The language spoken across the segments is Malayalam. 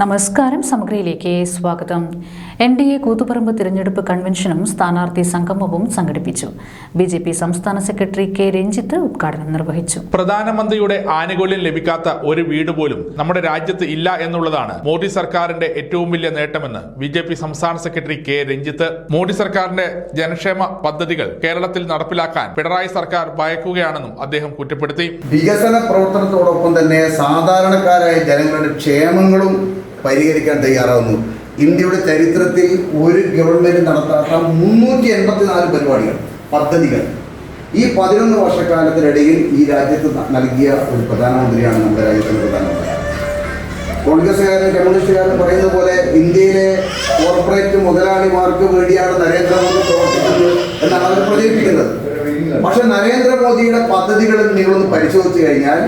നമസ്കാരം സമഗ്രയിലേക്ക് സ്വാഗതം. എൻ ഡി എ കൂത്തുപറമ്പ് തിരഞ്ഞെടുപ്പ് കൺവെൻഷനും സ്ഥാനാർത്ഥി സംഗമവും സംഘടിപ്പിച്ചു. ബി ജെ പി സംസ്ഥാന സെക്രട്ടറി കെ രഞ്ജിത്ത് ഉദ്ഘാടനം നിർവഹിച്ചു. പ്രധാനമന്ത്രിയുടെ ആനുകൂല്യം ലഭിക്കാത്ത ഒരു വീട് പോലും നമ്മുടെ രാജ്യത്ത് ഇല്ല എന്നുള്ളതാണ് മോദി സർക്കാരിന്റെ ഏറ്റവും വലിയ നേട്ടമെന്ന് ബി ജെ പി സംസ്ഥാന സെക്രട്ടറി കെ രഞ്ജിത്ത്. മോദി സർക്കാരിന്റെ ജനക്ഷേമ പദ്ധതികൾ കേരളത്തിൽ നടപ്പിലാക്കാൻ പിണറായി സർക്കാർ ഭയക്കുകയാണെന്നും അദ്ദേഹം കുറ്റപ്പെടുത്തി. വികസന പ്രവർത്തനത്തോടൊപ്പം തന്നെ സാധാരണക്കാരായ ജനങ്ങളുടെ ക്ഷേമങ്ങളും പരിഹരിക്കാൻ തയ്യാറാവുന്നു. ഇന്ത്യയുടെ ചരിത്രത്തിൽ ഒരു ഗവൺമെന്റ് നടത്താത്ത മുന്നൂറ്റി എൺപത്തിനാല് പരിപാടികൾ പദ്ധതികൾ. ഈ പതിനൊന്ന് വർഷക്കാലത്തിനിടയിൽ ഈ രാജ്യത്ത് നൽകിയ ഒരു പ്രധാനമന്ത്രിയാണ് നമ്മുടെ രാജ്യത്തിന് പ്രധാനമന്ത്രി. കോൺഗ്രസ്സുകാരും കമ്മ്യൂണിസ്റ്റുകാരും പറയുന്നത് പോലെ ഇന്ത്യയിലെ കോർപ്പറേറ്റ് മുതലാളിമാർക്ക് വേണ്ടിയാണ് നരേന്ദ്രമോദി പ്രവർത്തിക്കുന്നത് എന്നാണ് അവർ പ്രചരിപ്പിക്കുന്നത്. പക്ഷെ നരേന്ദ്രമോദിയുടെ പദ്ധതികൾ നിങ്ങളൊന്ന് പരിശോധിച്ചു കഴിഞ്ഞാൽ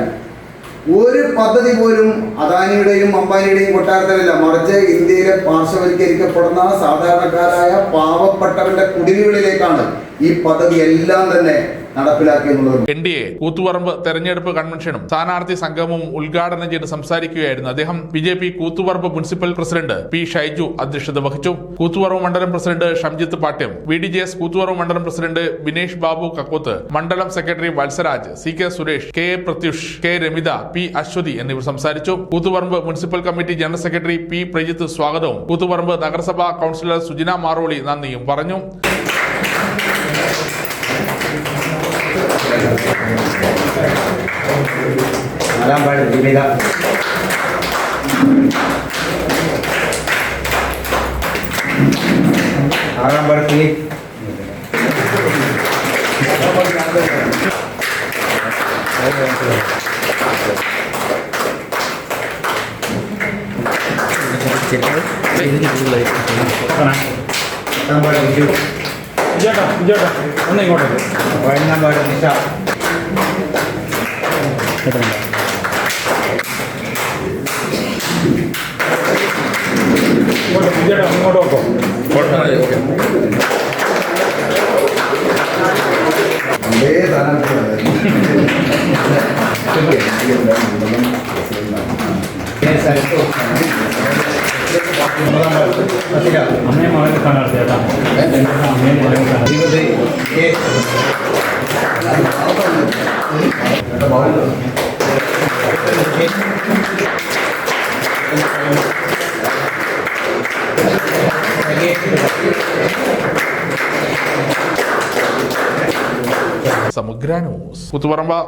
ഒരു പദ്ധതി പോലും അദാനിയുടെയും അംബാനിയുടെയും കൊട്ടാരത്തിലല്ല. മറിച്ച് ഇന്ത്യയിലെ പാർശ്വവൽക്കരിക്കപ്പെടുന്ന സാധാരണക്കാരായ പാവപ്പെട്ടവരുടെ കുടിലുകളിലേക്കാണ് ഈ പദ്ധതി എല്ലാം തന്നെ നടപ്പിലാക്കി എൻ ഡി എ കൂത്തുപറമ്പ് തെരഞ്ഞെടുപ്പ് കൺവെൻഷനും സ്ഥാനാർത്ഥി സംഗമവും ഉദ്ഘാടനം ചെയ്ത് സംസാരിക്കുകയായിരുന്നു അദ്ദേഹം. B J P Koothuparamba municipal president P Shaiju അധ്യക്ഷത വഹിച്ചു. കൂത്തുപറമ്പ് മണ്ഡലം president Shamjith Pattiam V D J S Koothuparamba മണ്ഡലം പ്രസിഡന്റ് ബിനേഷ് ബാബു കക്കോത്ത് മണ്ഡലം secretary Vatsaraj C K Suresh K A Prathyush K Ramitha P Aswathy എന്നിവർ സംസാരിച്ചു. Koothuparamba municipal committee general secretary P Prajith സ്വാഗതവും കൂത്തുപറമ്പ് നഗരസഭാ കൌൺസിലർ സുജിന മാറോളി നന്ദിയും പറഞ്ഞു. Madam, but give me that. Madam, but click. Thank you. വിജയേട്ടാ വിജയേട്ടാ ഒന്ന് ഇങ്ങോട്ടേക്ക് പതിനൊന്നാം പാട് നിഷ ഇങ്ങോട്ട്. വിജയേട്ടാ ഇങ്ങോട്ട് നോക്കോ. അമ്മയും മകനെ സ്ഥാനാർത്ഥി ചേട്ടാ അമ്മയും മകനും